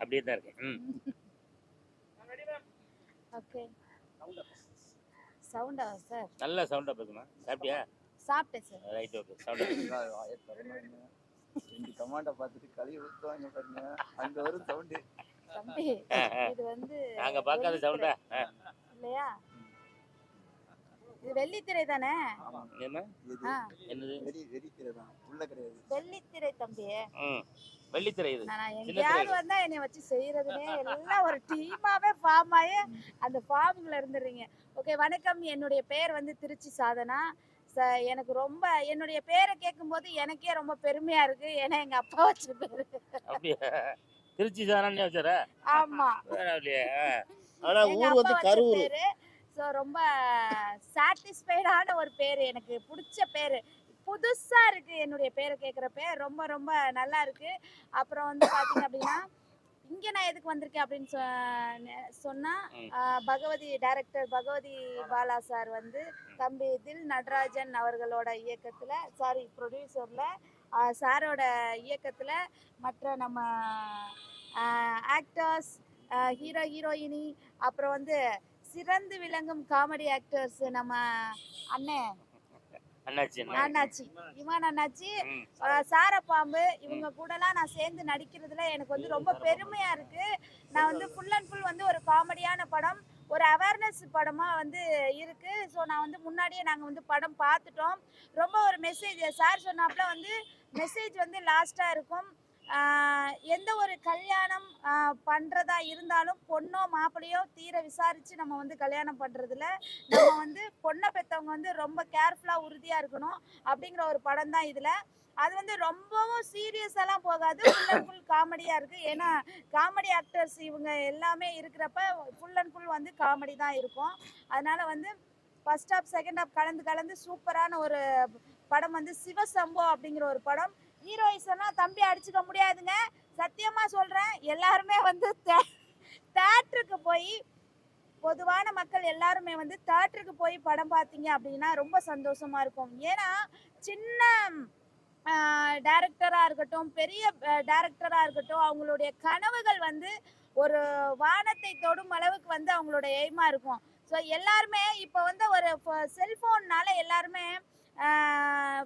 அப்படியே தான் இருக்கேன். ம். ஓகே. சவுண்டா சார்? நல்ல சவுண்டாக பேசுமா சாப்பிட்டியா? சாப்பிட்டேன் சார். Right okay. சவுண்டாக ரெண்டு கமாண்டை பார்த்துட்டு கழுவி ஊற்றுவாங்க பாருங்க. அங்க வரும் சவுண்டு. தம்பி இது வந்து நாங்கள் பார்க்காத சவுண்டா? இல்லையா? இது வெள்ளித்திரை தானே? ஆமா. என்ன இது ஆ என்னது? வெறி வெறித்திரை தான். உள்ள கிடையாது. வெள்ளித்திரை தம்பி. ம். வெள்ளித்திரை இது. எங்கேயாவது. வந்தா என்னை வச்சு செய்யறதுனே எல்லாம் ஒரு டீமாவே ஃபார்ம் ஆகி அந்த ஃபார்முக்குள்ள இருந்துடுறீங்க. ஓகே வணக்கம். என்னுடைய பேர் வந்து திருச்சி சாதனா. ச எனக்கு ரொம்ப என்னுடைய பேரை கேட்கும்போது எனக்கே ரொம்ப பெருமையா இருக்கு. ஏன்னா எங்க அப்பா வச்ச பேரு திருச்சி சாரானே வச்சாரா ஆமா. ஊர் வந்து கரூர். ஸோ ரொம்ப சாட்டிஸ்ஃபைடான ஒரு பேர். எனக்கு பிடிச்ச பேர். புதுசா இருக்கு என்னுடைய பேரை கேட்குறப்ப ரொம்ப ரொம்ப நல்லா இருக்கு. அப்புறம் வந்து பாத்தீங்க அப்படின்னா இங்க நான் எதுக்கு வந்திருக்கேன் அப்படின்னு சொ- சொன்னா ம். ஆஹ், பகவதி டைரக்டர் பகவதி பாலா சார் வந்து தம்பி தில் நடராஜன் அவர்களோட இயக்கத்துல சாரி ப்ரொடியூசர்ல சாரோட இயக்கத்துல மற்ற நம்ம ஆக்டர்ஸ் ஹீரோ ஹீரோயினி அப்புறம் வந்து சிறந்து விளங்கும் காமெடி ஆக்டர்ஸ் நம்ம அண்ணன் அண்ணாச்சி அண்ணா. அண்ணாச்சி. சாரப்பாம்பு. இவங்க கூடலாம் நான் சேர்ந்து நடிக்கிறதுல எனக்கு வந்து ரொம்ப பெருமையா இருக்கு. நான் வந்து ஃபுல் அண்ட் ஃபுல் வந்து ஒரு காமெடியான படம் ஒரு அவேர்னஸ் படமா வந்து இருக்கு. ஸோ நான் வந்து முன்னாடியே நாங்கள் வந்து படம் பார்த்துட்டோம். ரொம்ப ஒரு மெசேஜ் சார் சொன்னாப்புல வந்து மெசேஜ் வந்து லாஸ்ட்டாக இருக்கும். எந்த ஒரு கல்யாணம் பண்ணுறதா பண்றதா இருந்தாலும் பொண்ணோ மாப்பிள்ளையோ தீர விசாரிச்சு நம்ம வந்து கல்யாணம் பண்றதுல நம்ம வந்து பொண்ணை பெற்றவங்க வந்து ரொம்ப கேர்ஃபுல்லா உறுதியா இருக்கணும் அப்படிங்கிற ஒரு படம் தான் இதுல. அது வந்து ரொம்பவும் சீரியஸெல்லாம் போகாது. ஃபுல் அண்ட் ஃபுல் காமெடியா இருக்கு. ஏன்னா காமெடி ஆக்டர்ஸ் இவங்க எல்லாமே இருக்கிறப்ப ஃபுல் அண்ட் ஃபுல் வந்து காமெடி தான் இருக்கும். அதனால வந்து ஃபர்ஸ்ட் ஹாப் செகண்ட் ஹாப் கலந்து கலந்து சூப்பரான ஒரு படம் வந்து சிவசம்போ அப்படிங்கிற ஒரு படம். ஹீரோ எல்லாம் தம்பி அடிச்சுக்க முடியாதுங்க. சத்தியமா சொல்றேன் எல்லாருமே வந்து தேட்டருக்கு போய் பொதுவான மக்கள் எல்லாருமே வந்து தேட்டருக்கு போய் படம் பார்த்தீங்க அப்படின்னா ரொம்ப சந்தோஷமா இருக்கும். ஏன்னா சின்ன டேரக்டராக இருக்கட்டும் பெரிய டைரக்டராக இருக்கட்டும் அவங்களுடைய கனவுகள் வந்து ஒரு வானத்தை தொடும் அளவுக்கு வந்து அவங்களோட எய்மா இருக்கும். ஸோ எல்லாருமே இப்போ வந்து ஒரு செல்ஃபோன்னால எல்லாருமே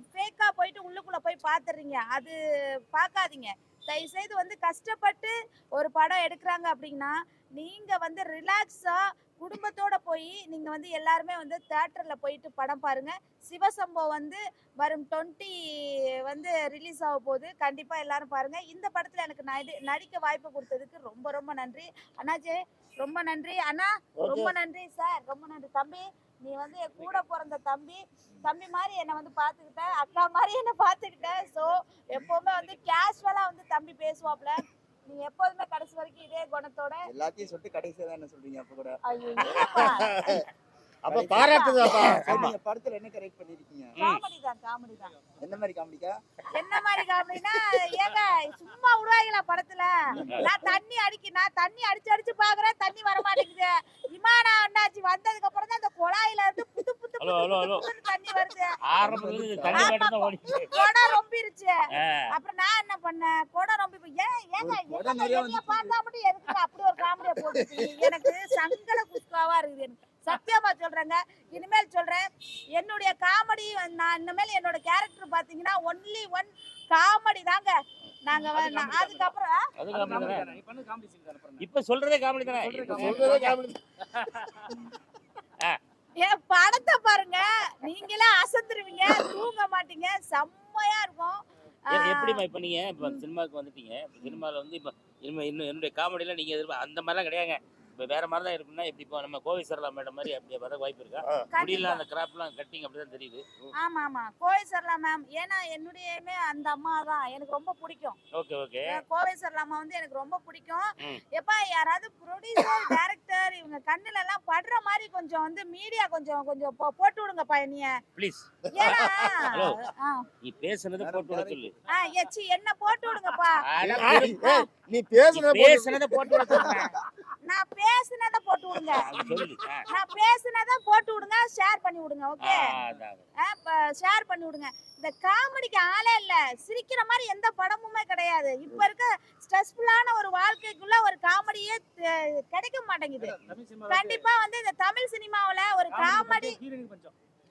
ஃபேக்காக போயிட்டு உள்ளுக்குள்ளே போய் பார்த்துடுறீங்க அது பார்க்காதீங்க தயவுசெய்து வந்து கஷ்டப்பட்டு ஒரு படம் எடுக்கிறாங்க அப்படின்னா நீங்கள் வந்து ரிலாக்ஸாக குடும்பத்தோட போய் நீங்கள் வந்து எல்லாருமே வந்து தேட்டரில் போயிட்டு படம் பாருங்கள் சிவசம்போ வந்து வரும் டுவெண்ட்டி வந்து ரிலீஸ் ஆக போகுது. கண்டிப்பாக எல்லாரும் பாருங்கள் இந்த படத்தில் எனக்கு நடி நடிக்க வாய்ப்பு கொடுத்ததுக்கு ரொம்ப ரொம்ப நன்றி. அண்ணாஜே ரொம்ப நன்றி. அண்ணா ரொம்ப நன்றி சார் ரொம்ப நன்றி. தம்பி நீ வந்து என் கூட பிறந்த தம்பி தம்பி மாதிரி என்னை வந்து பார்த்துக்கிட்ட அக்கா மாதிரி என்னை பார்த்துக்கிட்ட ஸோ எப்போவுமே வந்து கேஷுவலாக வந்து தம்பி பேசுவாப்ல. நீ எப்போதுமே கடைசி வரைக்கும் இதே குணத்தோட. எல்லாத்தையும் சொல்லிட்டு கடைசியா தான் என்ன சொல்றீங்க அப்ப கூட. அப்போ பாராட்டுதாப்பா சரி, நீங்க படத்துல என்ன கரெக்ட் பண்ணிருக்கீங்க? காமெடி தான் காமெடி தான். எந்த மாதிரி காமெடிக்கா? என்ன மாதிரி காமெடினா ஏங்க சும்மா விடுவாங்களா படத்துல? நான் தண்ணி அடிக்க நான் தண்ணி அடிச்சு அடிச்சு பாக்குறேன் தண்ணி வர மாட்டேங்குது விமானம் அண்ணாச்சி வந்ததுக்கு அப்புறம் தான் அந்த குழாயில இருந்து புது புது ஹலோ தண்ணி வருது ஆரம்பத்துல இருந்து தண்ணி மட்டும் தான் ஓடிச்சு குடம் ரொம்பிருச்சு. அப்புறம் நான் என்ன பண்ணேன்? குடம் ரொம்ப ஏன் ஏங்க. பார்த்தா மட்டும் எதுக்கு அப்படி ஒரு காமெடியா போட்டுருக்கீங்க எனக்கு சங்கட குஸ்காவா இருக்குது எனக்கு. சத்தியமா சொல்றேங்க. இனிமேல் சொல்றேன். என்னுடைய காமெடி நான் இனிமேல் என்னோட கேரக்டர் பாத்தீங்கன்னா ஒன்லி ஒன் காமெடி தாங்க. நாங்க வ- நான் அதுக்கப்புறம் இப்ப சொல்றதே காமெடி தானே? காமெடி என் படத்தை பாருங்க. நீங்களே அசந்துருவீங்க தூங்க மாட்டீங்க செம்மையா இருக்கும். எ- எப்படிம்மா இப்ப நீங்க? இப்ப சினிமாவுக்கு வந்துட்டீங்க. இப்ப சினிமால வந்து இப்ப என்னுடைய காமெடியில நீங்க எதிர்ப்பா அந்த மாதிரிலாம் கிடையாதுங்க. இப்ப வேற மாதிரி தான் இருக்குன்னா இப்படி இப்போ நம்ம கோவை சரலா மேடம் மாதிரி அப்படி வர வாய்ப்பு இருக்கா? முடியல. அந்த கிராப்லாம் கட்டிங் அப்படிதான் தெரியுது. ஆமா ஆமா. கோவை சரலா மேம் ஏன்னா என்னுடையமே அந்த அம்மா தான் எனக்கு ரொம்ப பிடிக்கும். Okay okay. கோவை சரலாமா வந்து எனக்கு ரொம்ப பிடிக்கும். எப்பா யாராவது ப்ரொடியூசர் டைரக்டர் இவங்க கண்ணுல எல்லாம் படுற மாதிரி கொஞ்சம் வந்து மீடியா கொஞ்சம் கொஞ்சம் போட்டு விடுங்கப்பா நீ ப்ளீஸ் ஹலோ. நீ பேசுனது போட்டு விட சொல்லு. ஆ, எச்சி என்ன போட்டு விடுங்கப்பா. நீ பேசுறத நீ பேசுனதை போட்டு விட நான் பேசுனதை போட்டு விடுங்க. நான் பேசுனதை போட்டு விடுங்க ஷேர் பண்ணி விடுங்க ஆ, ஓகே. ஷேர் பண்ணி விடுங்க. இந்த காமெடிக்கு ஆளே இல்ல. சிரிக்கிற மாதிரி எந்த படமுமே கிடையாது. இப்ப இருக்க ஸ்ட்ரெஸ்ஃபுல்லான ஒரு வாழ்க்கைக்குள்ள ஒரு காமெடியே கிடைக்க மாட்டேங்குது. கண்டிப்பா வந்து இந்த தமிழ் சினிமாவுல ஒரு காமெடி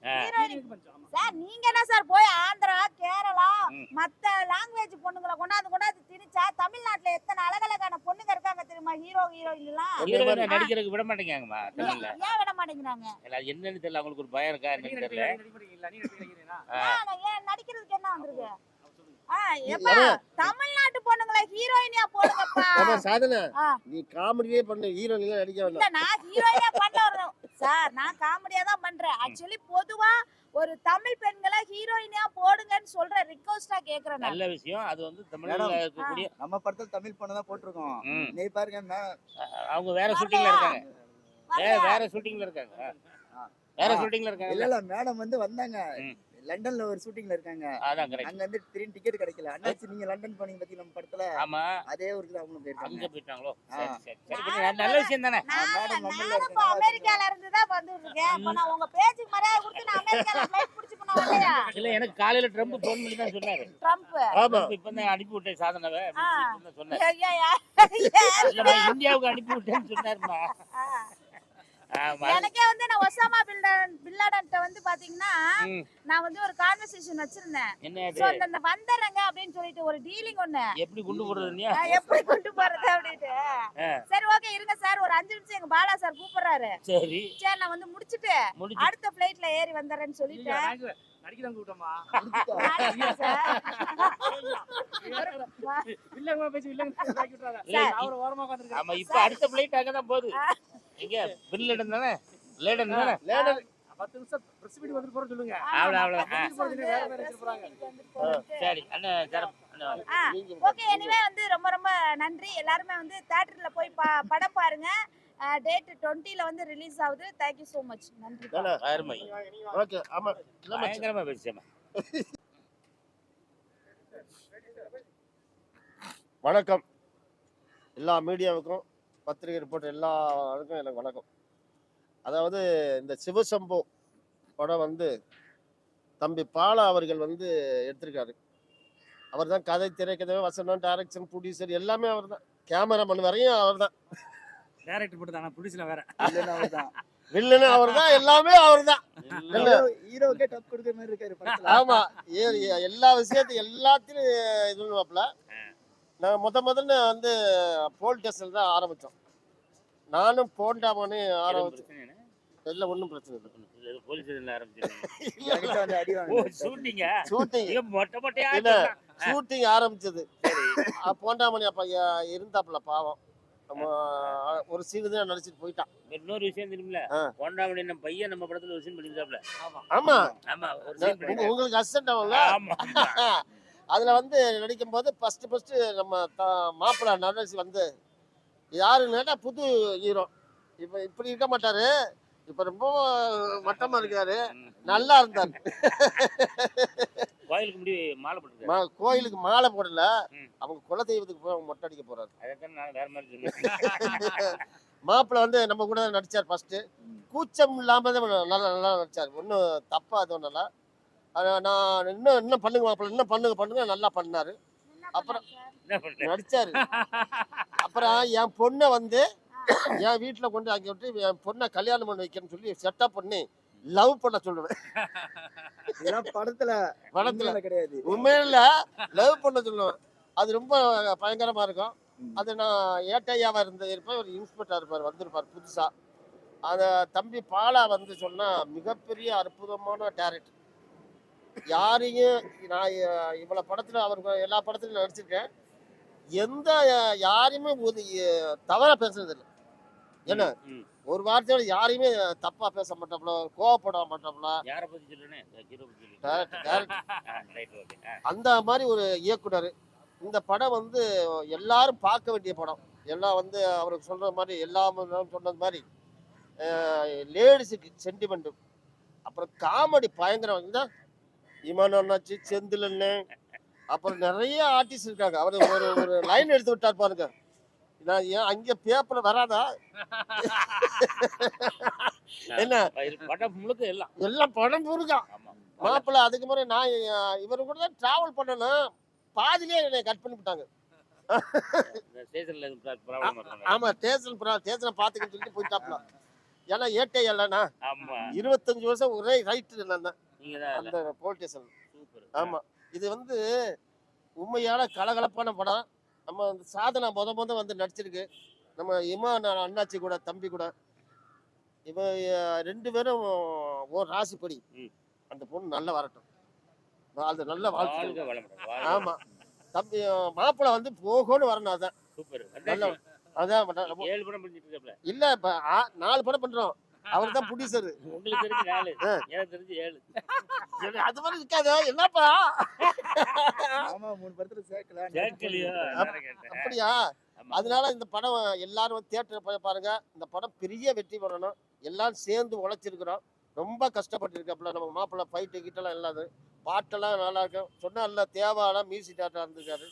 சார் நீங்க என்ன சார் போய் ஆந்திரா கேரளா. மத்த லாங்குவேஜ் பொண்ணுங்களை கொண்டாந்து கொண்டாந்து திணிச்சா தமிழ்நாட்டுல எத்தனை அழகழகான பொண்ணுங்க இருக்காங்க தெரியுமா? ஹீரோ ஹீரோயின் எல்லாம் நடிக்கிறதுக்கு விட மாட்டேங்காங்கம்மா தமிழ்ல. ஏன் விட மாட்டேங்கிறாங்க? என்னன்னு தெரியல அவங்களுக்கு ஒரு பயம் இருக்கா நீங்க என்னன்னு தெரியல நடிக்கிறதுக்கு என்ன வந்திருக்கு? தமிழ்நாட்டு பொண்ணுங்களை ஹீரோயினியா போடுங்கப்பா. சாதனை. நீ காமெடியே பண்ணு ஹீரோயின்லாம் நடிக்க இல்ல வேண்டாம் நான் ஹீரோயினா பண்ண வரணும் சார் நான் காமெடியா தான் பண்றேன். ஆக்சுவலி பொதுவா ஒரு தமிழ் பெண்களை ஹீரோயினியா போடுங்கன்னு சொல்ற ரிக்வஸ்டா கேக்குறேன் நான். நல்ல விஷயம். அது வந்து. இருக்கக்கூடிய நம்ம படத்துல தமிழ் பொண்ணு தான் போட்டிருக்கோம். நீ பாருங்க அவங்க வேற ஷூட்டிங்ல இருக்காங்க. வேற ஷூட்டிங்ல இருக்காங்க. வேற. ஷூட்டிங்ல இல்ல இருக்காங்க. இல்ல மேடம் வந்து வந்தாங்க. லண்டன்ல ஒரு ஷூட்டிங்ல இருக்காங்க. அதான் கரெக்ட் அங்க வந்து திடீர்னு டிக்கெட் கிடைக்கல. அண்ணாச்சி நீங்க லண்டன் போனீங்க பத்தி நம்ம படத்துல ஆமா. அதே ஊருக்கு தான் அவங்களும் அங்க போயிருக்காங்க போயிட்டாங்களோ? ஆ. சரி சரி சரி. கொஞ்சம் நல்ல விஷயம் தானே? நான் மேடம் நம்மள அமெரிக்கால இருந்து தான் வந்துட்டு இருக்கேன் இப்ப நான் உங்க பேச்சுக்கு மரியாதை கொடுத்து நான் அமெரிக்கால ஃபிளைட் பிடிச்சு போன வரலையா இல்ல எனக்கு காலையில ட்ரம்ப் போன் பண்ணி தான் சொன்னாரு. ட்ரம்ப் ஆமா. இப்ப தான் அனுப்பி விட்டேன் சாதனவை ஆ. சொன்னாரு. ஐயா, ஐயா. இல்லம்மா இந்தியாவுக்கு அனுப்பி விட்டேன்னு சொன்னாருமா. எனக்கே வந்து நான் ஒசாமா பில்லடன் பில்லடன்ட்ட வந்து பாத்தீங்கன்னா. நான் வந்து ஒரு கான்வர்சேஷன் வச்சிருந்தேன். சோ அந்த வந்துடுறேங்க அப்படின்னு சொல்லிட்டு ஒரு டீலிங் ஒண்ணு. எப்படி குண்டு போடுறது எப்படி கொண்டு போறது அப்படின்ட்டு. ஆ. சரி ஓகே இருங்க சார் ஒரு அஞ்சு நிமிஷம் எங்க பாலா சார் கூப்பிடுறாரு. சரி. சரி நான் வந்து முடிச்சிட்டு முடிச்சு. அடுத்த பிளைட்ல ஏறி வந்துடுறேன்னு நீங்க சொல்லிட்டேன் நடிக்கிறவங்க கூட்டமா பேசி இல்லங்க. அவர் ஓரமா ஆமா இப்ப அடுத்த பிளைட் அங்க தான் போகுது எங்க? பில் இடம் தானே? லேடன் தானே? லேடர் பத்து நிமிஷம் பிரஸ் மீட் வந்து போற சொல்லுங்க. அவ்வளவு. சரி அண்ணன் ஓகே எனிவே வந்து ரொம்ப ரொம்ப நன்றி. எல்லாருமே வந்து தேட்டர்ல போய் பா- படம் பாருங்க. டேட் டுவெண்ட்டில வந்து ரிலீஸ் ஆகுது. தேங்க்யூ ஸோ மச் நன்றி. அருமை ஓகே ஆமா. பயங்கரமா பேசியம்மா வணக்கம். எல்லா மீடியாவுக்கும் பத்திரிகை ரிப்போர்ட் எல்லாருக்கும் எனக்கு வணக்கம். அதாவது இந்த சிவசம்பு படம் வந்து தம்பி பாலா அவர்கள் வந்து எடுத்திருக்காரு. அவர் தான் கதை திரைக்கதை வசனம் டைரக்ஷன் ப்ரொடியூசர் எல்லாமே அவர் தான் கேமராமேன் வரையும் அவர் தான் டைரக்டர் போட்டு தான ப்ரொடியூசர் வேற. அவர்தான். வில்லனு அவர் தான் எல்லாமே அவர் தான் இல்ல. ஹீரோ- ஹீரோக்கே டப் கொடுக்குற மாதிரி இருக்காரு படத்துல. ஆமா எல்லா விஷயத்தையும் எல்லாத்தையும் இது பண்ணுவாப்புல. நான் முத முதல்ல வந்து போல் டெஸ்டில் தான் ஆரம்பித்தோம் நானும் போண்டாமனு ஆரம்பிச்சேன்? இல்லை? ஒன்றும் பிரச்சனை இல்லை. ஷூட்டிங் ஆரம்பிச்சது. போண்டாமணி அப்ப இ- இருந்தாப்புல பாவம். நம்ம ஒரு சீனு தான் நடிச்சிட்டு போயிட்டான். இன்னொரு விஷயம் தெரியுமில்ல. கொண்டாமணி நம்ம பையன் நம்ம படத்துல ஒரு சீன் பண்ணிருக்காப்ல ஆமா. ஆமா. உங்களுக்கு அசிஸ்டன்ட் ஆகும்ல? ஆமா அதுல வந்து நடிக்கும் போது ஃபர்ஸ்ட் ஃபர்ஸ்ட் நம்ம த- மாப்பிள்ளை நடராஜ் வந்து யாருன்னு கேட்டா புது ஹீரோ இப்ப இப்படி இருக்க மாட்டாரு. இப்ப ரொம்ப மட்டமா இருக்காரு. நல்லா இருந்தார். கோயிலுக்கு முடி மாலை போட்டுருக்காரு. ம- கோயிலுக்கு மாலை போடல. அவங்க குலதெய்வத்துக்கு போய் அவங்க மொட்டை அடிக்க போறாரு. அதைத்தான் நான் வேற மாதிரி சொன்னேன் மாப்பிள்ளை வந்து நம்ம கூட தான் நடிச்சார் ஃபர்ஸ்ட் கூச்சம் இல்லாம தான் நல்லா நல்லா நடிச்சார். ஒன்றும் தப்பா எதுவும் இல்லை. அது நான் இன்னும் இன்னும் பண்ணுங்க மாப்பிள்ளை இன்னும் பண்ணுங்க பண்ணுங்க நல்லா பண்ணாரு. அப்புறம் நடிச்சாரு. அப்புறம் என் பொண்ணை வந்து என் வீட்டுல கொண்டு அங்கே விட்டு என் பொண்ணை கல்யாணம் பண்ணி வைக்கிறேன்னு சொல்லி செட்டப் பண்ணி லவ் பண்ண சொல்லுவேன் இதெல்லாம் படத்துல படத்துல. கிடையாது. உண்மையில லவ் பண்ண சொல்லுவேன். அது ரொம்ப பயங்கரமா இருக்கும். அது நான் ஏட்டையாவா இருந்து இருப்பேன். ஒரு இன்ஸ்பெக்டர் இருப்பார் வந்திருப்பார் புதுசா. அந்த தம்பி பாலா வந்து சொன்னா மிகப்பெரிய அற்புதமான டேரக்டர். யாரையும் நான் இவ்வளவு படத்துல அவர் எல்லா படத்துலையும் நடிச்சிருக்கேன். எந்த யாரையுமே தவறா பேசுறது இல்லை என்ன? ம். ஒரு வார்த்தையோட யாரையுமே தப்பா பேச மாட்டாப்ல கோவப்பட மாட்டாப்ல யாரை பத்தி அந்த மாதிரி ஒரு இயக்குனர். இந்த படம் வந்து எல்லாரும் பார்க்க வேண்டிய படம். எல்லாம் வந்து அவருக்கு சொல்ற மாதிரி எல்லாம் சொன்னது மாதிரி லேடிஸுக்கு சென்டிமெண்ட் அப்புறம் காமெடி பயங்கரம். இந்த இமான் அண்ணாச்சி செந்தில் அப்புறம் நிறைய ஆர்டிஸ்ட் இருக்காங்க. அவர் ஒரு ஒரு லைன் எடுத்து விட்டார் பாருங்க. நான் ஏன் அங்க பேப்பர்ல வராதா? என்ன? படம் முழுக்க எல்லாம். எல்லாம் படம் ஆமா. மாப்பிள்ளை அதுக்கு முறை நான் இவர் கூட தான் டிராவல் பண்ணணும். பாதிலே என்னை கட் பண்ணி விட்டாங்க. ஆமா ஸ்டேஷன் ஸ்டேஷனை பாத்துக்கிட்டு சொல்லிட்டு போயிட்டாப்ல. ஏன்னா ஏட்டே இல்லைண்ணா ஆமா. இருபத்தஞ்சு வருஷம் ஒரே ரைட்டு நான் அந்த போலீஸ் ஸ்டேஷன் ஆமா. இது வந்து உண்மையான கலகலப்பான படம். நம்ம வந்து சாதனா முத முத வந்து நடிச்சிருக்கு. நம்ம இமான் அண்ணாச்சி கூட தம்பி கூட. அஹ், ரெண்டு பேரும் ஒரு ராசிப்படி. அந்த பொண்ணு நல்லா வரட்டும். அது நல்ல வாழ்க்கை ஆமா. தம்பி மாப்பிள்ளை வந்து போகணும்னு வரணும் அதான். சூப்பர். அதான் ஏழு படம் இல்ல இப்ப நாலு படம் பண்றோம். அவர் தான் ப்ரொடியூசர் உங்களுக்கு தெரிஞ்சு நாலு. எனக்கு தெரிஞ்சு ஏழு. அது மாதிரி இருக்காது என்னப்பா? ஆமா மூணு படத்துல சேர்க்கல. அப்படியா? ஆமா. அதனால இந்த படம் எல்லாரும் தியேட்டர் போய் பாருங்க. இந்த படம் பெரிய வெற்றி பெறணும். எல்லாரும் சேர்ந்து உழைச்சிருக்கிறோம். ரொம்ப கஷ்டப்பட்டிருக்காப்புல நம்ம மாப்பிள்ளை ஃபைட்டு கிட்டலாம் இல்லாது. பாட்டெல்லாம் நல்லா இருக்கும். சொன்னால தேவாலாம் மியூசிக் டேரக்டர் இருந்திருக்காரு.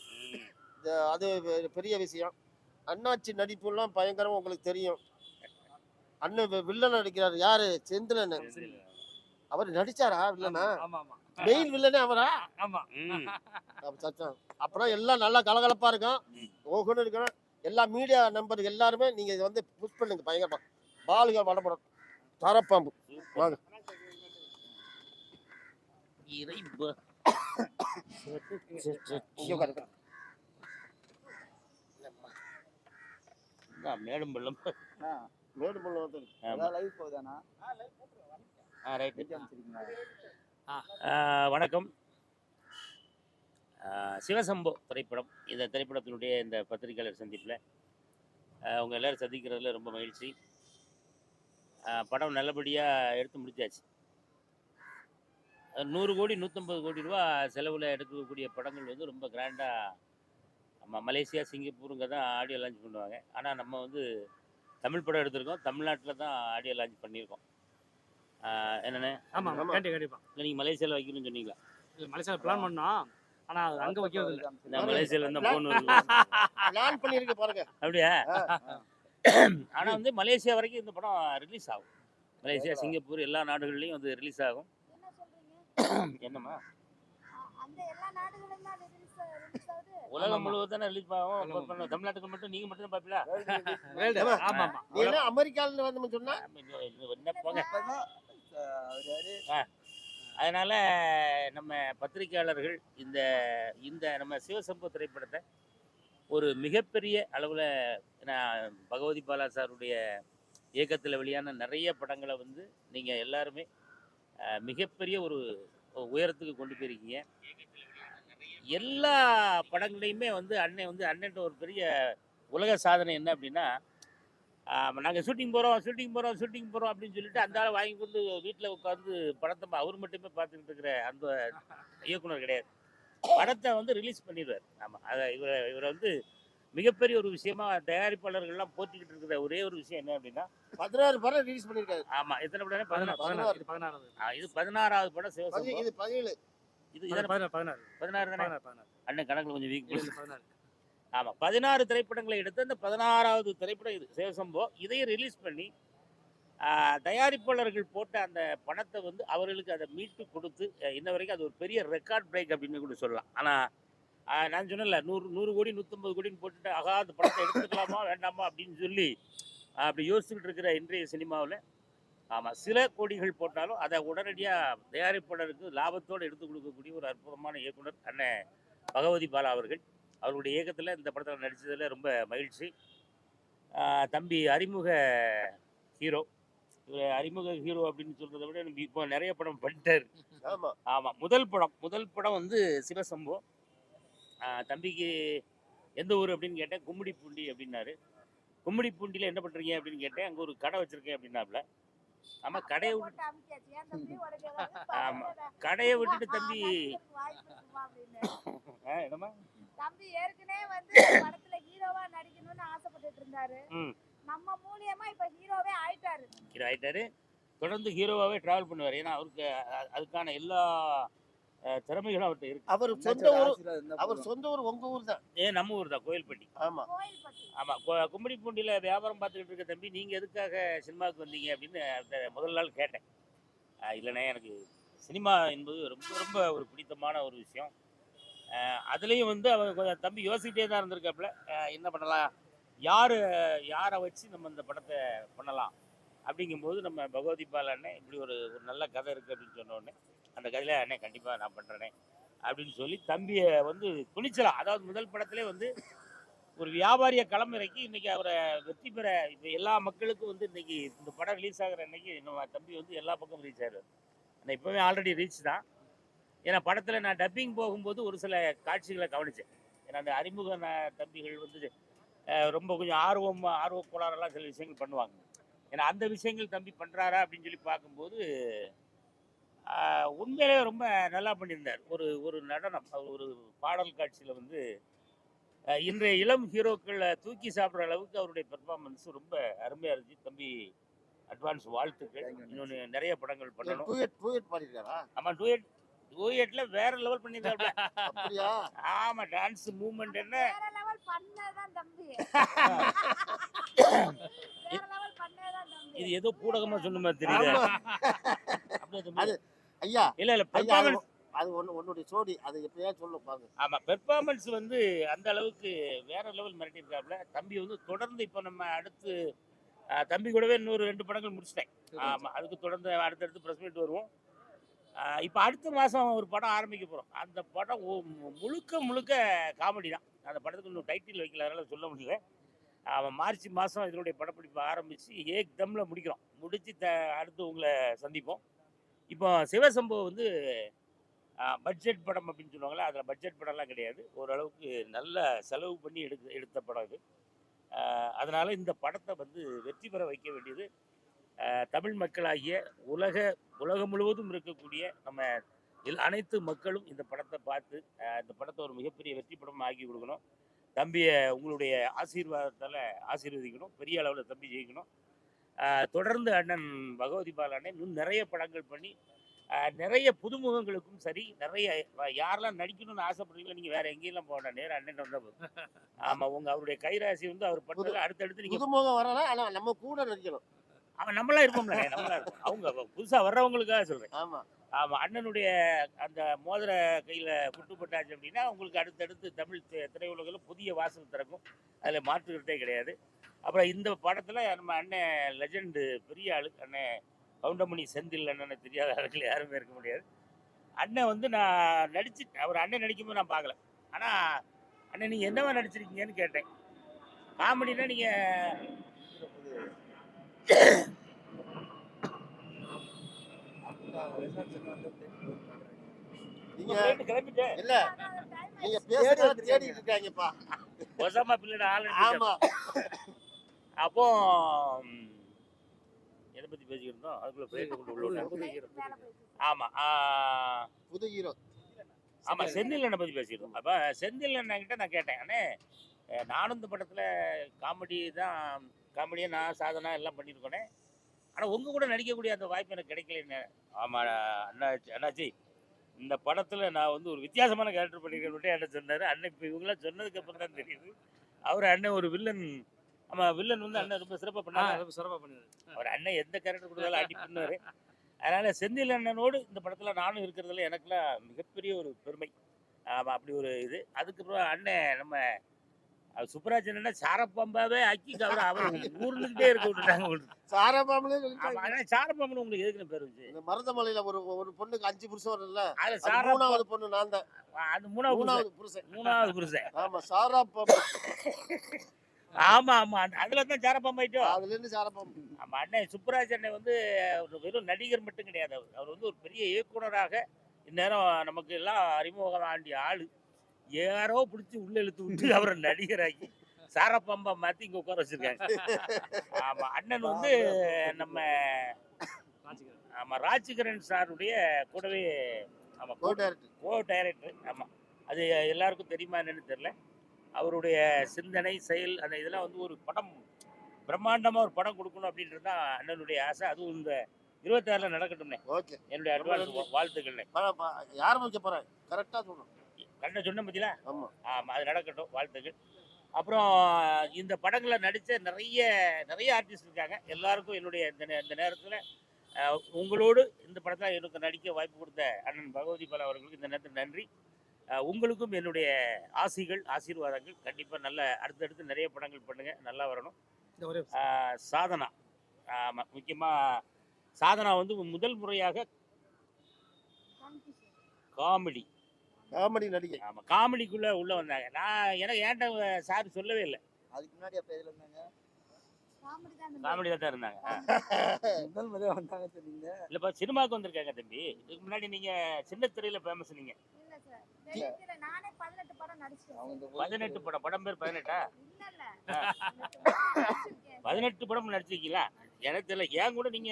அது பெரிய விஷயம். அண்ணாச்சி நடிப்புலாம் பயங்கரமா உங்களுக்கு தெரியும். அண்ணன் வில்லன் நடிக்கிறாரு. யாரு? செந்திலன் அவர் நடிச்சாரா வில்லனா? ஆமா ஆமா மெயின் வில்லனே அவரா? ஆமா. ம். அப்ப சத்தம் அப்புறம் எல்லாம் நல்லா கலகலப்பா இருக்கும். ஓகேன்னு இருக்கும் எல்லா மீடியா நம்பர் எல்லாருமே நீங்க இதை வந்து புஷ் பண்ணுங்க பயங்கரமா. பாலுக வடபடம் தரப்பாம்பு. வாங்க. மேடும் பள்ளம் மேடு. அதான் லைவ் போகுதானா ஆ, ரைட் வணக்கம். சிவசம்போ திரைப்படம். இந்த திரைப்படத்தினுடைய இந்த பத்திரிகையாளர் சந்திப்பில் அவங்க எல்லாரும் சந்திக்கிறதுல ரொம்ப மகிழ்ச்சி. படம் நல்லபடியாக எடுத்து முடிச்சாச்சு. அஹ் நூறு கோடி நூற்றம்பது கோடி ரூபா செலவில் எடுக்கக்கூடிய படங்கள் வந்து ரொம்ப கிராண்டாக நம்ம மலேசியா சிங்கப்பூருங்க தான் ஆடியோ லான்ச் பண்ணுவாங்க. ஆனால் நம்ம வந்து தமிழ் படம் எடுத்திருக்கோம். தமிழ்நாட்டில் தான் ஆடியோ லான்ச் பண்ணியிருக்கோம். ஆ, என்னண்ணே? ஆமா ஆமா. ஆமா. கண்டிப்பா கண்டிப்பா. இல்லை நீங்கள் மலேசியாவில் வைக்கணும்னு சொன்னீங்களா? இல்ல மலேசியா பிளான் பண்ணோம். ஆனா அது அங்க வைக்கிறது இல்ல. நான் மலேசியால இருந்தா போன் வருது பிளான் பண்ணிருக்கு பாருங்க. அப்படியா? ஆனா வந்து மலேசியா வரைக்கும் இந்த படம் ரிலீஸ் ஆகும். மலேசியா சிங்கப்பூர் எல்லா நாடுகள்லயும் வந்து ரிலீஸ் ஆகும். என்ன சொல்றீங்க? என்னம்மா? உலகம். முழுவதும் தானே ரிலீஸ் ஆகும் தமிழ்நாட்டுக்கு மட்டும் நீங்க மட்டும் தான். பாப்பீங்களா. ஆமா. ஆமா என்ன அமெரிக்கால வந்து சொன்னா? என்ன போங்க. அதனால நம்ம பத்திரிகையாளர்கள் இந்த இந்த நம்ம சிவசம்பு திரைப்படத்தை ஒரு மிகப்பெரிய அளவில் நான் பகவதி பாலா சாருடைய இயக்கத்தில் வெளியான நிறைய படங்களை வந்து நீங்கள் எல்லாருமே மிகப்பெரிய ஒரு உயரத்துக்கு கொண்டு போயிருக்கீங்க. எல்லா படங்களையுமே வந்து அண்ணன் வந்து அண்ணன்ட்ட ஒரு பெரிய உலக சாதனை என்ன அப்படின்னா நாங்கள் ஷூட்டிங் போகிறோம் ஷூட்டிங் போகிறோம் ஷூட்டிங் போகிறோம் அப்படின்னு சொல்லிட்டு அந்த ஆளை வாங்கி கொண்டு வீட்டில் உட்காந்து படத்தை அவர் மட்டுமே பார்த்துக்கிட்டு இருக்கிற அந்த இயக்குனர் கிடையாது. படத்தை வந்து ரிலீஸ் பண்ணிடுவார். ஆமாம் அதை இவரை இவரை வந்து மிகப்பெரிய ஒரு விஷயமா தயாரிப்பாளர்கள்லாம் போத்திக்கிட்டு இருக்கிற ஒரே ஒரு விஷயம் என்ன அப்படின்னா பதினாறு படம் ரிலீஸ் பண்ணிருக்காரு ஆமாம் எத்தனை படம் பதினாறு இது பதினாறாவது ஆ, இது பதினாறாவது படம் சிவசம்பவம். இது பதினேழு. இது பதினாறு பதினாறு. தானே? அண்ணன் கணக்கில் கொஞ்சம் வீக் பதினாறு. ஆமாம் பதினாறு திரைப்படங்களை எடுத்து அந்த பதினாறாவது திரைப்படம் இது. சிவசம்போ இதையும் ரிலீஸ் பண்ணி தயாரிப்பாளர்கள் போட்ட அந்த பணத்தை வந்து அவர்களுக்கு அதை மீட்டு கொடுத்து இன்ன வரைக்கும் அது ஒரு பெரிய ரெக்கார்ட் பிரேக் அப்படின்னு கூட சொல்லலாம். ஆனால் நான் சொன்னேன்ல நூறு நூறு கோடி நூற்றம்பது கோடின்னு போட்டுட்டு ஆகா அந்த படத்தை எடுத்துக்கலாமா வேண்டாமா அப்படின்னு சொல்லி அப்படி யோசிச்சுக்கிட்டு இருக்கிற இன்றைய சினிமாவில் ஆமாம் சில கோடிகள் போட்டாலும் அதை உடனடியாக தயாரிப்பாளருக்கு லாபத்தோடு எடுத்து கொடுக்கக்கூடிய ஒரு அற்புதமான இயக்குனர் அண்ணன் பகவதி பாலா அவர்கள். அவருடைய இயக்கத்தில் இந்த படத்தில் நடித்ததில் ரொம்ப மகிழ்ச்சி. தம்பி அறிமுக ஹீரோ. இவர் அறிமுக ஹீரோ அப்படின்னு சொல்கிறத விட எனக்கு இப்போ நிறைய படம் பண்ணிட்டார். ஆமா. ஆமாம் முதல் படம் முதல் படம் வந்து சிவசம்போ. ஆஹ் தம்பிக்கு எந்த ஊர் அப்படின்னு கேட்டேன் கும்மிடிப்பூண்டி அப்படின்னாரு. கும்மிடிப்பூண்டியில் என்ன பண்ணுறீங்க அப்படின்னு கேட்டேன் அங்கே ஒரு கடை வச்சுருக்கேன் அப்படின்னாப்புல ஆமாம் கடையை விட்டு ஆமா. கடையை விட்டுட்டு தம்பி என்னம்மா? தம்பி ஏற்கனவே வந்து படத்துல ஹீரோவா நடிக்கணும்னு ஆசைப்பட்டுட்டு இருந்தாரு. நம்ம மூலியமா இப்ப ஹீரோவே ஆயிட்டாரு. ஹீரோ ஆயிட்டாரு. தொடர்ந்து ஹீரோவாகவே ட்ராவல் பண்ணுவார். ஏன்னா அவருக்கு அதுக்கான எல்லா அஹ், திறமைகளும் அவர்கிட்ட இருக்கு. அவர் சொந்த ஊர் அவர். சொந்த ஊர் உங்க ஊர் தான். ஏ நம்ம ஊர் தான் கோயில்பட்டி. ஆமா. ஆமா கொ- கும்மிடிப்பூண்டியில வியாபாரம் பார்த்துக்கிட்டு இருக்க தம்பி நீங்க எதுக்காக சினிமாவுக்கு வந்தீங்க அப்படின்னு அந்த முதல் நாள் கேட்டேன். இல்லைண்ணே எனக்கு சினிமா என்பது ரொம்ப ரொம்ப ஒரு பிடித்தமான ஒரு விஷயம். அதுலயும் வந்து அவர் கொஞ்சம் தம்பி யோசிக்கிட்டே தான் இருந்திருக்காப்புல. என்ன பண்ணலாம்? யாரு யாரை வச்சு நம்ம இந்த படத்தை பண்ணலாம்? அப்படிங்கும்போது நம்ம பகவதி பால் அண்ணன் இப்படி ஒரு ஒரு நல்ல கதை இருக்கு அப்படின்னு சொன்ன உடனே அந்த கதையில் அண்ணே கண்டிப்பாக நான் பண்ணுறேனே அப்படின்னு சொல்லி தம்பியை வந்து துணிச்சலாம் அதாவது முதல் படத்திலே வந்து ஒரு வியாபாரிய களமிறக்கி இன்னைக்கு அவரை வெற்றி பெற இப்போ எல்லா மக்களுக்கும் வந்து இன்னைக்கு இந்த படம் ரிலீஸ் ஆகிற அன்னைக்கு நம்ம தம்பி வந்து எல்லா பக்கமும் ரீச் ஆயிடுவார். ஆனால் இப்போவே ஆல்ரெடி ரீச் தான். ஏன்னா படத்தில் நான் டப்பிங் போகும்போது ஒரு சில காட்சிகளை கவனித்தேன் ஏன்னா அந்த அறிமுக தம்பிகள் வந்து ரொம்ப கொஞ்சம் ஆர்வம் ஆர்வ கோளாறெல்லாம் சில விஷயங்கள் பண்ணுவாங்க. ஏன்னா அந்த விஷயங்கள் தம்பி பண்ணுறாரா அப்படின்னு சொல்லி பார்க்கும்போது உண்மையிலே ரொம்ப நல்லா பண்ணியிருந்தார். ஒரு ஒரு நடனம் ஒரு பாடல் காட்சியில் வந்து இன்றைய இளம் ஹீரோக்களை தூக்கி சாப்பிட்ற அளவுக்கு அவருடைய பெர்ஃபார்மன்ஸ் ரொம்ப அருமையாக இருந்துச்சு. தம்பி அட்வான்ஸ் வாழ்த்துக்கள். இன்னொன்று நிறைய படங்கள் பண்ணணும். டூயட் டூயட் பாடிருக்காரா ஆமாம் டூயட் டூயட்ல வேற லெவல் பண்ணியிருக்காங்க அப்படியா? ஆமாம் டான்ஸ் மூமெண்ட் என்ன? வேற லெவல் பண்ணதான் தம்பி. இது ஏதோ பூடகமாக சொன்ன மாதிரி தெரியுது? ஐயா இல்ல இல்ல பெர்ஃபார்மன்ஸ் அது ஒன்னு உன்னுடைய சோடி அது எப்படியா சொல்லும் பாருங்க. ஆமா பெர்ஃபார்மன்ஸ் வந்து அந்த அளவுக்கு வேற லெவல் மிரட்டியிருக்காப்ல தம்பி வந்து தொடர்ந்து இப்போ நம்ம அடுத்து தம்பி கூடவே இன்னொரு ரெண்டு படங்கள் முடிச்சிட்டேன். ஆமா அதுக்கு தொடர்ந்து அடுத்தடுத்து ப்ரெஸ் மீட் வருவோம். இப்ப அடுத்த மாசம் ஒரு படம் ஆரம்பிக்க போறோம். அந்த படம் முழுக்க முழுக்க காமெடி தான். அந்த படத்துக்கு இன்னும் டைட்டில் வைக்கல அதனால சொல்ல முடியல. அவன் மார்ச் மாசம் இதனுடைய படப்பிடிப்பு ஆரம்பிச்சு ஏக் முடிக்கிறோம். முடிச்சு த அடுத்து உங்களை சந்திப்போம். இப்போ சிவசம்பவம் வந்து பட்ஜெட் படம் அப்படின்னு சொல்லுவாங்களே அதில் பட்ஜெட் படம்லாம் கிடையாது. ஓரளவுக்கு நல்ல செலவு பண்ணி எடுக்க எடுத்த படம் இது. அதனால் இந்த படத்தை வந்து வெற்றி பெற வைக்க வேண்டியது தமிழ் மக்களாகிய உலக உலகம் முழுவதும் இருக்கக்கூடிய நம்ம எல் அனைத்து மக்களும் இந்த படத்தை பார்த்து இந்த படத்தை ஒரு மிகப்பெரிய வெற்றி படம் ஆக்கி கொடுக்கணும். தம்பியை உங்களுடைய ஆசீர்வாதத்தால் ஆசீர்வதிக்கணும். பெரிய அளவில் தம்பி ஜெயிக்கணும். தொடர்ந்து அண்ணன் பகவதி பால் அண்ணன் இன்னும் நிறைய படங்கள் பண்ணி நிறைய புதுமுகங்களுக்கும் சரி நிறைய யாரெல்லாம் நடிக்கணும்னு ஆசைப்படுறீங்களோ நீங்கள் வேற எங்கேயெல்லாம் போக வேண்டாம் நேரம் அண்ணன் வந்தால் போதும். ஆமாம் உங்கள் அவருடைய கைராசி வந்து அவர் பண்ணதில் அடுத்தடுத்து நீங்கள் புதுமுகம் வரலாம் ஆனா நம்ம கூட நடிக்கணும். அவன் நம்மளாம் இருப்போம்ல நம்மளாம் இருப்போம். அவங்க புதுசாக வர்றவங்களுக்காக சொல்கிறேன் ஆமா. ஆமாம் அண்ணனுடைய அந்த மோதிர கையில் குட்டுப்பட்டாச்சு அப்படின்னா உங்களுக்கு அடுத்தடுத்து தமிழ் திரையுலகில் புதிய வாசல் திறக்கும். அதில் மாற்றுக்கிறதே கிடையாது. அப்புறம் இந்த படத்தில் நம்ம அண்ணன் லெஜெண்டு பெரிய ஆளு அண்ணன் கவுண்டமணி செந்தில் அண்ணனை தெரியாத ஆளுகள் யாருமே இருக்க முடியாது. அண்ணன் வந்து நான் நடிச்சு அவர் அண்ணன் நடிக்கும்போது நான் பார்க்கல. ஆனால் அண்ணன் நீங்கள் என்னவா நடிச்சிருக்கீங்கன்னு கேட்டேன். காமெடினா நீங்கள் நீங்க கிளம்பிட்டேன். இல்ல நீங்க பேசுறத தேடிட்டு இருக்காங்கப்பா. ஒசாமா பிள்ளை ஆள் ஆமா. அப்போ எதை பத்தி பேசிக்கிட்டு இருந்தோம்? அதுக்குள்ள பிரேக் கொண்டு உள்ள விட்டாங்க. ஆமா ஆ, புது ஹீரோ. ஆமா செந்தில் அண்ணனை பத்தி பேசிக்கிட்டோம் அப்ப செந்தில் அண்ணன் கிட்ட நான் கேட்டேன். அண்ணே நானும் இந்த படத்துல காமெடி தான் காமெடியா நான் சாதனா எல்லாம் பண்ணியிருக்கோனே. ஆனா உங்க கூட நடிக்கக்கூடிய அந்த வாய்ப்பு எனக்கு கிடைக்கலன்னு. ஆமா அண்ணாச்சி அண்ணாச்சி இந்த படத்துல நான் வந்து ஒரு வித்தியாசமான கேரக்டர் பண்ணிருக்கேன் அண்ணன் சொன்னாரு. அண்ணன் இப்போ இவங்களாம் சொன்னதுக்கு அப்புறம் தான் தெரியுது. அவர் அண்ணன் ஒரு வில்லன் ஆமா வில்லன் வந்து அண்ணன் ரொம்ப சிறப்பா பண்ணாரு. சிறப்பாக பண்ணுது அவர் அண்ணன் எந்த கேரக்டர் கொடுத்தாலும் அடி பண்ணுவார் அதனால செந்தில் அண்ணனோடு இந்த படத்தில் நானும் இருக்கிறதுல எனக்குலாம் மிகப்பெரிய ஒரு பெருமை. ஆமாம் அப்படி ஒரு இது. அதுக்கப்புறம் அண்ணன் நம்ம அஹ், சுப்பராஜ் அண்ணன் சாரப்பாம்பாவே ஆக்கி அவர் அவர் ஊர்ந்துக்கிட்டே இருக்க விட்டுட்டாங்க உங்களுக்கு. ஆமா ஆனால் சாரப்பாம்பு உங்களுக்கு எதுக்குன்னு பேர் வந்துச்சு இந்த மருதமலையில ஒரு ஒரு பொண்ணுக்கு அஞ்சு புருஷன் வரும்ல அது மூணாவது பொண்ணு நான் தான். அது மூணாவது புருஷன். மூணாவது புருஷன். மூணாவது புருஷன். ஆமா சாராப்பாம்பு ஆமா ஆமா. அந்த அதில் தான் சாரப்பாம்பாயிட்டோ அதுல இருந்து சாரப்பாம்பு ஆமா அண்ணன் சுப்பராஜ் அண்ணன் வந்து ஒரு வெறும் நடிகர் மட்டும் கிடையாது அவர். அவர் வந்து ஒரு பெரிய இயக்குனராக இந்நேரம் நமக்கு எல்லாம் அறிமுகம் ஆண்டிய ஆளு. யாரோ பிடிச்சி உள்ள இழுத்து விட்டு அவரை நடிகராக்கி சாரப்பாம்பா மாத்தி இங்க உட்கார வச்சிருக்காங்க. ஆமா அண்ணன் வந்து நம்ம ஆமா ராஜ்கிரண் சாருடைய கூடவே ஆமா கோ டைரக்டர் கோ டைரக்டர் ஆமா. அது எல்லாருக்கும் தெரியுமா என்னன்னு தெரியல. அவருடைய சிந்தனை செயல் அந்த இதெல்லாம் வந்து ஒரு படம் பிரம்மாண்டமா ஒரு படம் கொடுக்கணும் அப்படின்றது தான் அண்ணனுடைய ஆசை. அதுவும் இந்த இருபத்தாறுல நடக்கட்டும்னே. ஓகே. என்னுடைய அட்வான்ஸ் வாழ்த்துக்கள்னே. யார் வைக்க போறேன் கரெக்டா சொல்லணும். கண்ட சொன்ன பத்தியா? ஆமா. ஆமா அது நடக்கட்டும். வாழ்த்துக்கள். அப்புறம் இந்த படங்களை நடித்த நிறைய நிறைய ஆர்டிஸ்ட் இருக்காங்க. எல்லாருக்கும் என்னுடைய இந்த இந்த நேரத்தில் உங்களோடு இந்த படத்தில் எனக்கு நடிக்க வாய்ப்பு கொடுத்த அண்ணன் பகவதி பாலா அவர்களுக்கு இந்த நேரத்தில் நன்றி. உங்களுக்கும் என்னுடைய ஆசிகள் ஆசீர்வாதங்கள். கண்டிப்பாக நல்ல அடுத்தடுத்து நிறைய படங்கள் பண்ணுங்கள் நல்லா வரணும். இந்த ஒரே அஹ், சாதனா. ஆமாம் முக்கியமாக சாதனா வந்து முதல் முறையாக காமெடி. காமெடி நடிகை. ஆமாம் காமெடிக்குள்ளே உள்ளே வந்தாங்க. நான் எனக்கு ஏன்ட்ட சார் சொல்லவே இல்லை. அதுக்கு முன்னாடி அப்ப எதுல இருந்தாங்க? காமெடி தான் இருந்தாங்க. முதல் முறையா வந்தாங்க சொன்னீங்க இல்லப்பா சினிமாவுக்கு வந்திருக்காங்க தம்பி. இதுக்கு முன்னாடி நீங்க சின்ன திரையில ஃபேமஸ் நீங்க. இல்ல சார் தெலுங்குல நானே பதினெட்டு படம் படம். படம் பேர் பதினெட்டா? இல்ல இல்ல நடிச்சிருக்கேன். பதினெட்டு படம் நடிச்சிருக்கீங்களா? எனக்கு தெரியல. ஏன் கூட நீங்க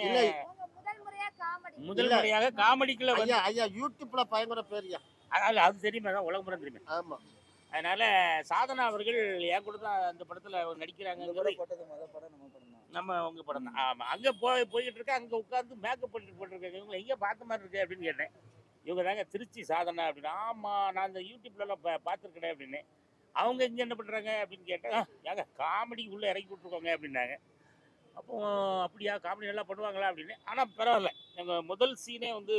முதல். முறையாக காமெடிக்குள்ள வந்து ஐயா ஐயா யூடியூப்ல பயங்கர பேரியா அதனால அது தெரியுமா? உலகம் தெரியுமே. ஆமா. அதனால சாதனா அவர்கள் என் கூட தான் அந்த படத்துல படம் நம்ம உங்க படம் தான். ஆமா. அங்க போய் போய்கிட்டு இருக்க அங்க உட்கார்ந்து மேக்கப் பண்ணிட்டு போட்டிருக்காங்க. இவங்க எங்க பார்த்த மாதிரி இருக்கு அப்படின்னு கேட்டேன். இவங்க தாங்க திருச்சி சாதனா அப்படின்னு. ஆமா நான் இந்த யூடியூப்ல எல்லாம் பா- பார்த்திருக்கேன் அப்படின்னு. அவங்க இங்க என்ன பண்றாங்க அப்படின்னு கேட்டேன் "ஆ, ஏங்க காமெடி உள்ள இறக்கி விட்டுருக்கோங்க அப்படின்னாங்க. அப்போ அப்படியா காமெடி நல்லா பண்ணுவாங்களா அப்படின்னு. ஆனா பரவாயில்ல. எங்க முதல் சீனே வந்து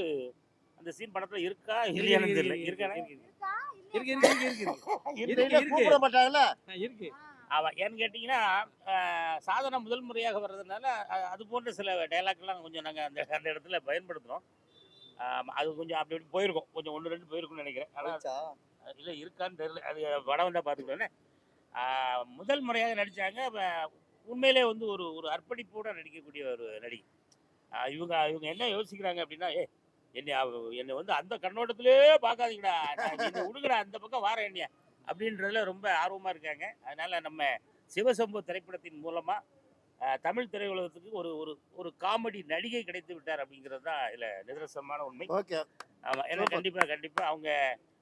அந்த சீன் படத்துல இருக்கா இல்லையான்னு தெரியல. இருக்கானே இருக்கா? இருக்கு இருக்கு இருக்கு. கூப்பிட மாட்டாங்கல்ல ஏன்னு கேட்டிங்கன்னா சாதனை முதல் முறையாக வர்றதுனால அது போன்ற சில டைலாக்லாம் கொஞ்சம் நாங்கள் அந்த அந்த இடத்துல பயன்படுத்துகிறோம் அது கொஞ்சம் அப்படி இப்படி போயிருக்கோம். கொஞ்சம் ஒன்று ரெண்டு போயிருக்கும்னு நினைக்கிறேன். ஆனால்? இல்லை இருக்கான்னு தெரியல. அது படம் வந்தால் பார்த்துக்கிட்டோன்னே முதல் முறையாக நடித்தாங்க உண்மையிலே வந்து ஒரு ஒரு அர்ப்பணிப்போடு நடிக்கக்கூடிய ஒரு நடிகை. இவங்க இவங்க என்ன யோசிக்கிறாங்க அப்படின்னா ஏ என்னை என்னை வந்து அந்த கண்ணோட்டத்திலே பார்க்காதீங்கடா. என்னை விடுங்கடா அந்த பக்கம் வாரேன் என்னைய. அப்படின்றதுல ரொம்ப ஆர்வமாக இருக்காங்க. அதனால நம்ம சிவசம்பு திரைப்படத்தின் மூலமாக தமிழ் திரையுலகத்துக்கு ஒரு ஒரு ஒரு காமெடி நடிகை கிடைத்து விட்டார் அப்படிங்கிறது தான் இதில் நிதர்சனமான உண்மை. ஓகே. ஆமாம் ஏன்னா. கண்டிப்பாக கண்டிப்பாக அவங்க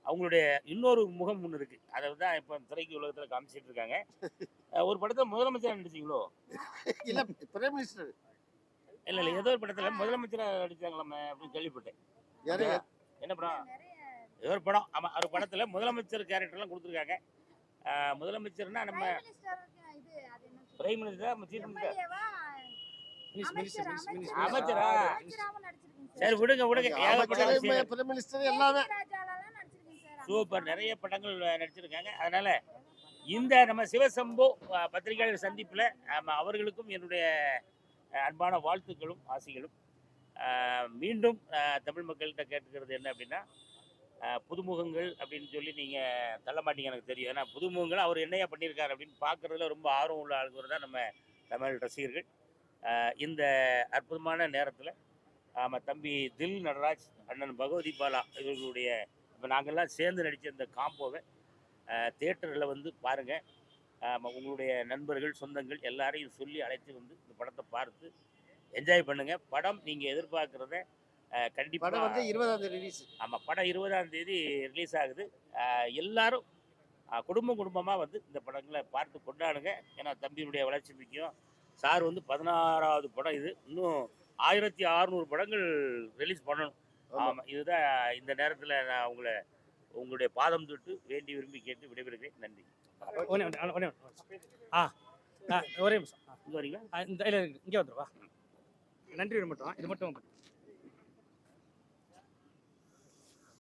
அவங்களுடைய இன்னொரு முகம் ஒன்று இருக்குது அதை தான் இப்போ திரைக்கு உலகத்தில் காமிச்சிட்டு இருக்காங்க. ஒரு படத்தில் முதலமைச்சர் நடிச்சிங்களோ? இல்ல பிரைம் மினிஸ்டர். இல்லை இல்லை ஏதோ ஒரு படத்தில் முதலமைச்சராக நடிச்சாங்களாமே அப்படின்னு கேள்விப்பட்டேன். என்ன படம்? ஏதோ ஒரு படம். ஆமாம் ஒரு படத்தில் முதலமைச்சர் கேரக்டர்லாம் கொடுத்துருக்காங்க. அஹ் முதலமைச்சர்னா நம்ம பிரைம் மினிஸ்டர் சீஃப் அமைச்சர், சார். சரி விடுங்க விடுங்க. ஏகப்பட்ட எல்லாமே. ராஜாலலாம் நடிச்சிருக்கீங்க சார். சூப்பர் நிறைய படங்கள் நடிச்சிருக்காங்க. அதனால இந்த நம்ம சிவசம்பு பத்திரிகையாளர் சந்திப்பில் அவர்களுக்கும் என்னுடைய அன்பான வாழ்த்துக்களும் ஆசைகளும். மீண்டும் தமிழ் மக்கள்கிட்ட கேட்டுக்கிறது என்ன அப்படின்னா புதுமுகங்கள் அப்படின்னு சொல்லி நீங்கள் தள்ள மாட்டீங்க எனக்கு தெரியும். ஏன்னா புதுமுகங்கள் அவர் என்னையா பண்ணியிருக்காரு அப்படின்னு பார்க்குறதுல ரொம்ப ஆர்வம் உள்ள ஆளுங்கிறது தான் நம்ம தமிழ் ரசிகர்கள். இந்த அற்புதமான நேரத்தில் ஆமாம் தம்பி தில் நடராஜ் அண்ணன் பகவதி பாலா இவர்களுடைய இப்போ நாங்கள்லாம் சேர்ந்து நடித்த இந்த காம்போவை தேட்டரில் வந்து பாருங்கள் உங்களுடைய நண்பர்கள் சொந்தங்கள் எல்லாரையும் சொல்லி அழைத்து வந்து இந்த படத்தை பார்த்து என்ஜாய் பண்ணுங்கள் படம் நீங்கள் எதிர்பார்க்குறத படம் கண்டிப்பாக வந்து இருபதாம் தேதி ரிலீஸ் ஆமாம் படம் இருபதாம் தேதி ரிலீஸ் ஆகுது. எல்லாரும் குடும்பம் குடும்பமாக வந்து இந்த படங்களை பார்த்து கொண்டாடுங்க. ஏன்னா தம்பியினுடைய வளர்ச்சி முக்கியம். சார் வந்து பதினாறாவது படம் இது. இன்னும் ஆயிரத்தி அறநூறு படங்கள் ரிலீஸ் பண்ணணும். ஆமா. ஆமாம் இதுதான் இந்த நேரத்தில் நான் உங்களை உங்களுடைய பாதம் தொட்டு வேண்டி விரும்பி கேட்டு விடைபெறுகிறேன். நன்றி. ஒண்ணே ஒண்ணே, ஒண்ணே ஒண்ணே. ஆ ஆ, ஒரே நிமிஷம் ஆ, இங்கே வரீங்களா இந்த இல்ல இங்கே வந்துருவா நன்றி மட்டும் இது மட்டும்